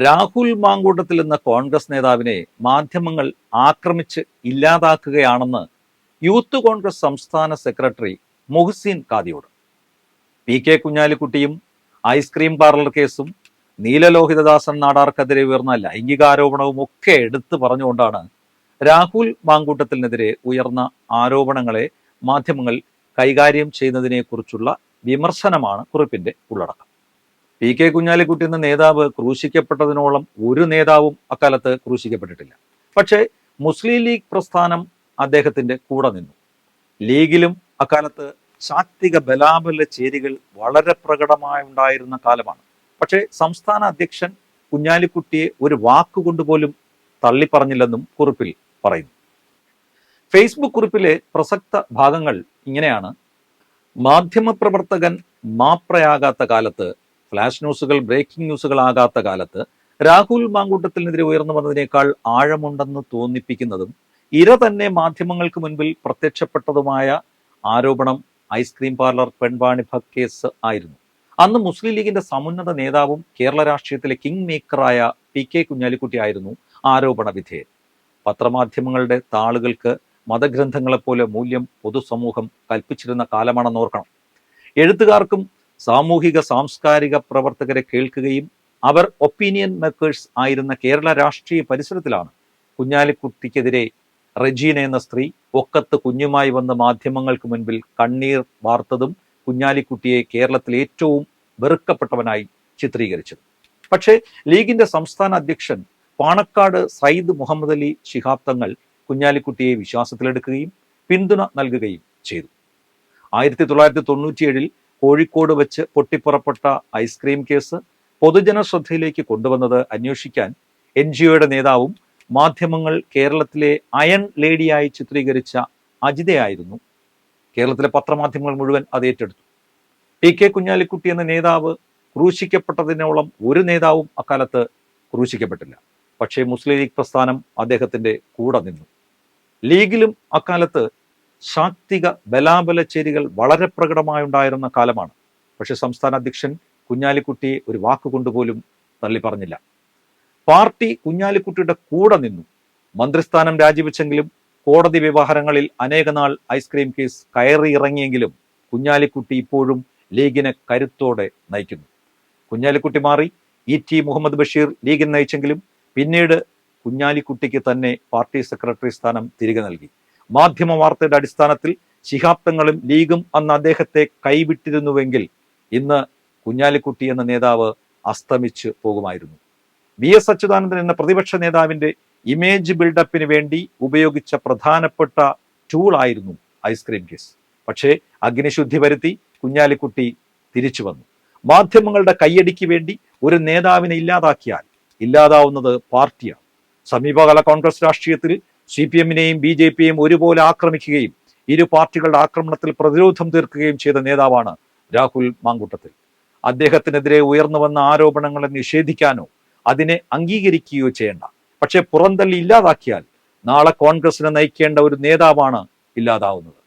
രാഹുൽ മാങ്കൂട്ടത്തിൽ എന്ന കോൺഗ്രസ് നേതാവിനെ മാധ്യമങ്ങൾ ആക്രമിച്ച് ഇല്ലാതാക്കുകയാണെന്ന് യൂത്ത് കോൺഗ്രസ് സംസ്ഥാന secretary Muhsin Kadiyod P K കുഞ്ഞാലിക്കുട്ടിയും ice cream parlour കേസും നീലലോഹിതദാസൻ നാടാർക്കെതിരെ ഉയർന്ന ലൈംഗികാരോപണവും ഒക്കെ എടുത്തു പറഞ്ഞുകൊണ്ടാണ് രാഹുൽ മാങ്കൂട്ടത്തിനെതിരെ ഉയർന്ന ആരോപണങ്ങളെ മാധ്യമങ്ങൾ കൈകാര്യം ചെയ്യുന്നതിനെക്കുറിച്ചുള്ള വിമർശനമാണ് കുറിപ്പിന്റെ ഉള്ളടക്കം. പി കെ കുഞ്ഞാലിക്കുട്ടി എന്ന നേതാവ് ക്രൂശിക്കപ്പെട്ടതിനോളം ഒരു നേതാവും അക്കാലത്ത് ക്രൂശിക്കപ്പെട്ടിട്ടില്ല. പക്ഷേ മുസ്ലിം ലീഗ് പ്രസ്ഥാനം അദ്ദേഹത്തിന്റെ കൂടെ നിന്നു. ലീഗിലും അക്കാലത്ത് ശാക്തിക ബലാബല ചേരികൾ വളരെ പ്രകടമായി ഉണ്ടായിരുന്ന കാലമാണ്. പക്ഷേ സംസ്ഥാന അധ്യക്ഷൻ കുഞ്ഞാലിക്കുട്ടിയെ ഒരു വാക്കുകൊണ്ട് പോലും തള്ളിപ്പറഞ്ഞില്ലെന്നും കുറിപ്പിൽ പറയുന്നു. ഫേസ്ബുക്ക് കുറിപ്പിലെ പ്രസക്ത ഭാഗങ്ങൾ ഇങ്ങനെയാണ്. മാധ്യമപ്രവർത്തകൻ മാപ്രയാകാത്ത കാലത്ത് ഫ്ലാഷ് ന്യൂസുകൾ ബ്രേക്കിംഗ് ന്യൂസുകളാകാത്ത കാലത്ത് രാഹുൽ മാങ്കൂട്ടത്തിനെതിരെ ഉയർന്നു വന്നതിനേക്കാൾ ആഴമുണ്ടെന്ന് തോന്നിപ്പിക്കുന്നതും ഇര തന്നെ മാധ്യമങ്ങൾക്ക് മുൻപിൽ പ്രത്യക്ഷപ്പെട്ടതുമായ ആരോപണം ഐസ്ക്രീം പാർലർ പെൺവാണിഭ കേസ് ആയിരുന്നു. അന്ന് മുസ്ലിം ലീഗിന്റെ സമുന്നത നേതാവും കേരള രാഷ്ട്രീയത്തിലെ കിങ് മേക്കറായ പി കെ കുഞ്ഞാലിക്കുട്ടി ആയിരുന്നു ആരോപണ വിധേയൻ. പത്രമാധ്യമങ്ങളുടെ താളുകൾക്ക് മതഗ്രന്ഥങ്ങളെപ്പോലെ മൂല്യം പൊതുസമൂഹം കൽപ്പിച്ചിരുന്ന കാലമാണെന്ന് ഓർക്കണം. എഴുത്തുകാർക്കും സാമൂഹിക സാംസ്കാരിക പ്രവർത്തകരെ കേൾക്കുകയും അവർ ഒപ്പീനിയൻ മേക്കേഴ്സ് ആയിരുന്ന കേരള രാഷ്ട്രീയ പരിസരത്തിലാണ്. കുഞ്ഞാലിക്കുട്ടിക്കെതിരെ റെജീന എന്ന സ്ത്രീ ഒക്കത്ത് കുഞ്ഞുമായി വന്ന മാധ്യമങ്ങൾക്ക് മുൻപിൽ കണ്ണീർ വാർത്തതും കുഞ്ഞാലിക്കുട്ടിയെ കേരളത്തിൽ ഏറ്റവും വെറുക്കപ്പെട്ടവനായി ചിത്രീകരിച്ചത്. പക്ഷേ ലീഗിന്റെ സംസ്ഥാന അധ്യക്ഷൻ പാണക്കാട് സയ്യിദ് മുഹമ്മദ് അലി ശിഹാബ് തങ്ങൾ കുഞ്ഞാലിക്കുട്ടിയെ വിശ്വാസത്തിലെടുക്കുകയും പിന്തുണ നൽകുകയും ചെയ്തു. ആയിരത്തി തൊള്ളായിരത്തി തൊണ്ണൂറ്റിയേഴിൽ കോഴിക്കോട് വെച്ച് പൊട്ടിപ്പുറപ്പെട്ട ഐസ്ക്രീം കേസ് പൊതുജന ശ്രദ്ധയിലേക്ക് കൊണ്ടുവന്നത് അന്വേഷിക്കാൻ എൻ ജി ഒയുടെ നേതാവും മാധ്യമങ്ങൾ കേരളത്തിലെ അയൺ ലേഡിയായി ചിത്രീകരിച്ച അജിതയായിരുന്നു. കേരളത്തിലെ പത്രമാധ്യമങ്ങൾ മുഴുവൻ അത് ഏറ്റെടുത്തു. പി കെ കുഞ്ഞാലിക്കുട്ടി എന്ന നേതാവ് ക്രൂശിക്കപ്പെട്ടതിനോളം ഒരു നേതാവും അക്കാലത്ത് ക്രൂശിക്കപ്പെട്ടില്ല. പക്ഷേ മുസ്ലിം ലീഗ് പ്രസ്ഥാനം അദ്ദേഹത്തിന്റെ കൂടെ നിന്നു. ലീഗിലും അക്കാലത്ത് ശാക്തിക ബലാബല ചേരികൾ വളരെ പ്രകടമായുണ്ടായിരുന്ന കാലമാണ്. പക്ഷെ സംസ്ഥാന അധ്യക്ഷൻ കുഞ്ഞാലിക്കുട്ടിയെ ഒരു വാക്കുകൊണ്ടുപോലും തള്ളി പറഞ്ഞില്ല പാർട്ടി കുഞ്ഞാലിക്കുട്ടിയുടെ കൂടെ നിന്നു. മന്ത്രിസ്ഥാനം രാജിവെച്ചെങ്കിലും കോടതി വ്യവഹാരങ്ങളിൽ അനേകനാൾ ഐസ്ക്രീം കേസ് കയറി ഇറങ്ങിയെങ്കിലും കുഞ്ഞാലിക്കുട്ടി ഇപ്പോഴും ലീഗിനെ കരുത്തോടെ നയിക്കുന്നു. കുഞ്ഞാലിക്കുട്ടി മാറി ഇ ടി മുഹമ്മദ് ബഷീർ ലീഗിനെ നയിച്ചെങ്കിലും പിന്നീട് കുഞ്ഞാലിക്കുട്ടിക്ക് തന്നെ പാർട്ടി സെക്രട്ടറി സ്ഥാനം തിരികെ നൽകി. മാധ്യമ വാർത്തയുടെ അടിസ്ഥാനത്തിൽ ശിഹാബ്ദങ്ങളും ലീഗും അന്ന് അദ്ദേഹത്തെ കൈവിട്ടിരുന്നുവെങ്കിൽ ഇന്ന് കുഞ്ഞാലിക്കുട്ടി എന്ന നേതാവ് അസ്തമിച്ച് പോകുമായിരുന്നു. വി എസ് അച്യുതാനന്ദൻ എന്ന പ്രതിപക്ഷ നേതാവിന്റെ ഇമേജ് ബിൽഡപ്പിന് വേണ്ടി ഉപയോഗിച്ച പ്രധാനപ്പെട്ട ടൂൾ ആയിരുന്നു ഐസ്ക്രീം കേസ്. പക്ഷേ അഗ്നിശുദ്ധി വരുത്തി കുഞ്ഞാലിക്കുട്ടി തിരിച്ചു വന്നു. മാധ്യമങ്ങളുടെ കയ്യടിക്ക് വേണ്ടി ഒരു നേതാവിനെ ഇല്ലാതാക്കിയാൽ ഇല്ലാതാവുന്നത് പാർട്ടിയാണ്. സമീപകാല കോൺഗ്രസ് രാഷ്ട്രീയത്തിൽ സി പി എമ്മിനെയും ബി ജെ പിയെയും ഒരുപോലെ ആക്രമിക്കുകയും ഇരു പാർട്ടികളുടെ ആക്രമണത്തിൽ പ്രതിരോധം തീർക്കുകയും ചെയ്ത നേതാവാണ് രാഹുൽ മാങ്കൂട്ടത്തിൽ. അദ്ദേഹത്തിനെതിരെ ഉയർന്നു വന്ന ആരോപണങ്ങളെ നിഷേധിക്കാനോ അതിനെ അംഗീകരിക്കുകയോ ചെയ്യേണ്ട. പക്ഷേ പുറന്തള്ളി ഇല്ലാതാക്കിയാൽ നാളെ കോൺഗ്രസിനെ നയിക്കേണ്ട ഒരു നേതാവാണ് ഇല്ലാതാവുന്നത്.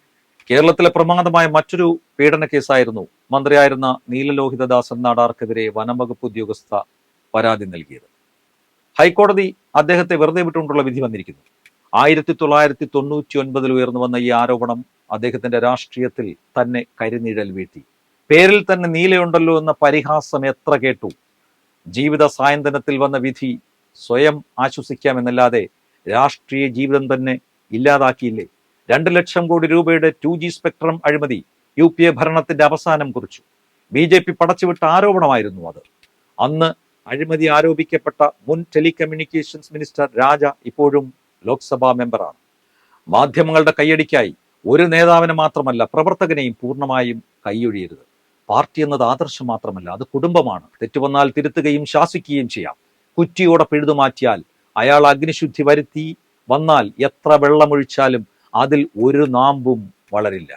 കേരളത്തിലെ പ്രമാദമായ മറ്റൊരു പീഡന കേസായിരുന്നു മന്ത്രിയായിരുന്ന നീലലോഹിതദാസൻ നാടാർക്കെതിരെ വനംവകുപ്പ് ഉദ്യോഗസ്ഥ പരാതി നൽകിയത്. ഹൈക്കോടതി അദ്ദേഹത്തെ വെറുതെ വിട്ടുകൊണ്ടുള്ള വിധി വന്നിരിക്കുന്നു. ആയിരത്തി തൊള്ളായിരത്തി തൊണ്ണൂറ്റി ഒൻപതിൽ ഉയർന്നു വന്ന ഈ ആരോപണം അദ്ദേഹത്തിന്റെ രാഷ്ട്രീയത്തിൽ തന്നെ കരിനിഴൽ വീഴ്ത്തി. പേരിൽ തന്നെ നീലയുണ്ടല്ലോ എന്ന പരിഹാസം എത്ര കേട്ടു. ജീവിത സായന്തനത്തിൽ വന്ന വിധി സ്വയം ആശ്വസിക്കാമെന്നല്ലാതെ രാഷ്ട്രീയ ജീവിതം തന്നെ ഇല്ലാതാക്കിയില്ലേ. രണ്ട് ലക്ഷം കോടി രൂപയുടെ ടു ജി സ്പെക്ട്രം അഴിമതി യു പി എ ഭരണത്തിന്റെ അവസാനം കുറിച്ചു. ബി ജെ പി പടച്ചുവിട്ട ആരോപണമായിരുന്നു അത്. അന്ന് അഴിമതി ആരോപിക്കപ്പെട്ട മുൻ ടെലികമ്മ്യൂണിക്കേഷൻസ് മിനിസ്റ്റർ രാജ ഇപ്പോഴും ലോക്സഭാ മെമ്പറാണ്. മാധ്യമങ്ങളുടെ കൈയടിക്കായി ഒരു നേതാവിനെ മാത്രമല്ല പ്രവർത്തകനെയും പൂർണമായും കൈയൊഴിയരുത്. പാർട്ടി എന്നത് ആദർശം മാത്രമല്ല അത് കുടുംബമാണ്. തെറ്റുവന്നാൽ തിരുത്തുകയും ശാസിക്കുകയും ചെയ്യാം. കുറ്റിയോടെ പിഴുതുമാറ്റിയാൽ അയാൾ അഗ്നിശുദ്ധി വരുത്തി വന്നാൽ എത്ര വെള്ളമൊഴിച്ചാലും അതിൽ ഒരു നാമ്പും വളരില്ല.